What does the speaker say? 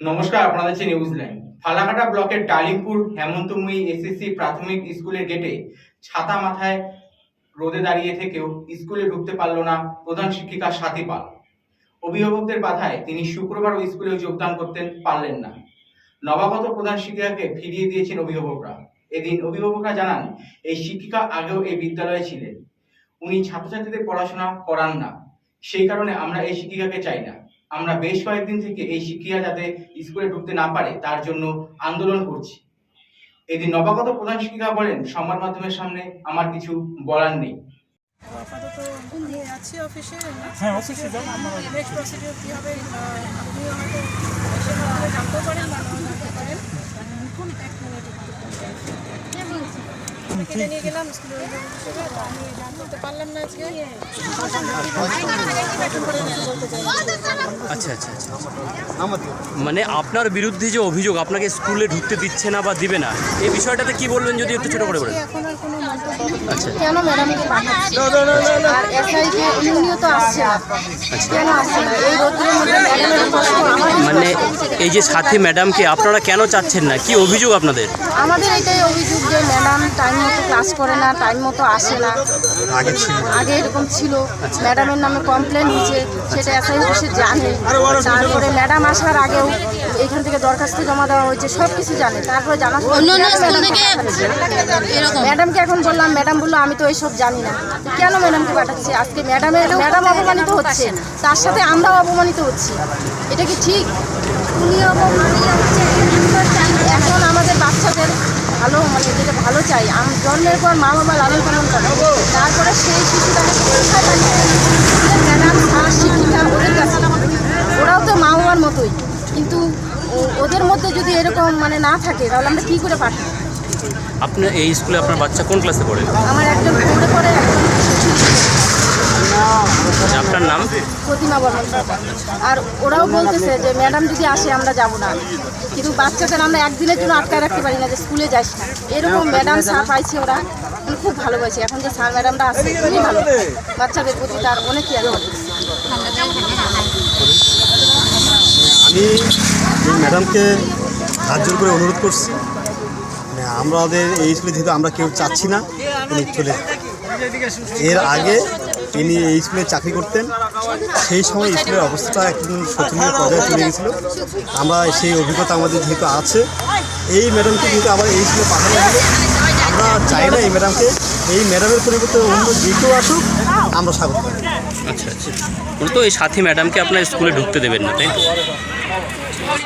নমস্কার, আপনাদের হচ্ছে নিউজ লাইন ফালাকাটা ব্লকের টালিমপুর হেমন্তময়ী এসএসসি প্রাথমিক স্কুলের গেটে ছাতা মাথায় রোদে দাঁড়িয়ে থেকেও স্কুলে ঢুকতে পারল না প্রধান শিক্ষিকা সাথী পাল। অভিভাবকদের বাধায় তিনি শুক্রবার ওই স্কুলে যোগদান করতে পারলেন না। নবাগত প্রধান শিক্ষিকাকে ফিরিয়ে দিয়েছেন অভিভাবকরা। এদিন অভিভাবকরা জানান, এই শিক্ষিকা আগেও এই বিদ্যালয়ে ছিলেন। উনি ছাত্রছাত্রীদের পড়াশোনা করান না। সেই কারণে আমরা এই শিক্ষিকাকে চাই না। আমরা বেশ কয়েকদিন থেকে এই শিক্ষিকা যাতে স্কুলে ঢুকতে না পারে তার জন্য আন্দোলন করছি। এদিন নবাগত প্রধান শিক্ষিকা বলেন সংবাদ মাধ্যমের সামনে আমার কিছু বলার নেই। আপাতত আমি আছি অফিসে। হ্যাঁ, অফিসে যাও। আমরা নেক্সট প্রসিডিউর কি হবে আপনি আমাকে হয়তো এসে ভালো জানতেও পারেন বা নাও জানতে পারেন কোন এক মিনিট একটু কিনে নিয়ে গেলাম স্কুলের অভিভাবক হিসেবে তো আমি জানতে পারলাম না আজকে। আচ্ছা আচ্ছা আচ্ছা। মানে আপনার বিরুদ্ধে যে অভিযোগ আপনাকে স্কুলে ঢুকতে দিচ্ছে না বা দিবে না এই বিষয়টাতে কি বলবেন যদি একটু ছোট করে বলেন? এখন আর কোনো মন্তব্য আচ্ছা। কেন ম্যাডামকে পাঠাচ্ছে আর এসআই যে উনিও তো আসছে না। কেন আসছে না? এই রোদ্রের মধ্যে ম্যাডামের কষ্ট আমাদের মানে এই যে সাথী ম্যাডামকে আপনারা কেন চাচ্ছেন না? কি অভিযোগ আপনাদের? আমাদের এটাই অভিযোগ যে ম্যাডাম টাইম মতো ক্লাস করে না টাইম মতো আসে না। আগে ছিল। আগে এরকম ছিল। ম্যাডামের নামে কমপ্লেন হয়েছে সেটা এসআই অফিসে জানে। তারপরে ম্যাডাম আসার আগেও এখান থেকে দরখাস্ত জমা দেওয়া হয়েছে সব কিছু জানে। তারপরে জানা ম্যাডামকে এখন বললাম ম্যাডাম বলল আমি তো এইসব জানি না। কেন ম্যাডামকে পাঠাচ্ছে? আজকে ম্যাডামের ম্যাডাম অপমানিত হচ্ছে। তার সাথে আমরাও অপমানিত হচ্ছি। এটা কি ঠিক? হচ্ছে এখন আমাদের বাচ্চাদের ভালো মানে যেটা ভালো চাই। জন্মের পর মা বাবা লালন পালন করে। তারপরে সেই শিশুটাকে শিক্ষা পাঠিয়ে ম্যাডাম স্যার শিক্ষিকা ওদের কাছে। ওরাও তো মা বাবার মতোই। কিন্তু ওদের মধ্যে যদি এরকম মানে না থাকে তাহলে আমরা কী করে পাঠাবো? আপনার এই স্কুলে আপনার বাচ্চা কোন ক্লাসে পড়ে? আমার একজন পড়ে পড়ে একজন নাম? প্রতিমা বর্মন আর ওরাও বলতেছে যে ম্যাডাম যদি আসে আমরা যাব না। কিন্তু বাচ্চাদের আমরা একদিনের জন্য আটকায় রাখতে পারি না যে স্কুলে যাস না। এরকম ম্যাডাম স্যার পাইছে ওরা। আমি খুব ভালোবাসি এখন যে স্যার ম্যাডামরা আছে খুবই ভালো। বাচ্চাদের প্রতি তার অনেক কেয়ার করে আমি এই ম্যাডামকে হাত জোর করে অনুরোধ করছি। মানে আমাদের এই স্কুলে যেহেতু আমরা কেউ চাচ্ছি না উনি চলে এর আগে তিনি এই স্কুলে চাকরি করতেন। সেই সময় স্কুলের অবস্থাটা একদম শোচনীয় পর্যায়ে চলে গেছিল। আমরা সেই অভিজ্ঞতা আমাদের যেহেতু আছে, এই ম্যাডামকে কিন্তু আবার এই স্কুলে পাঠানো হলো, আমরা চাই না এই ম্যাডামকে। এই ম্যাডামের পরিবর্তে অন্য যে কেউ আসুক, আমরা স্বাগত আচ্ছা আচ্ছা। তো এই সাথী ম্যাডামকে আপনার স্কুলে ঢুকতে দেবেন না, তাই?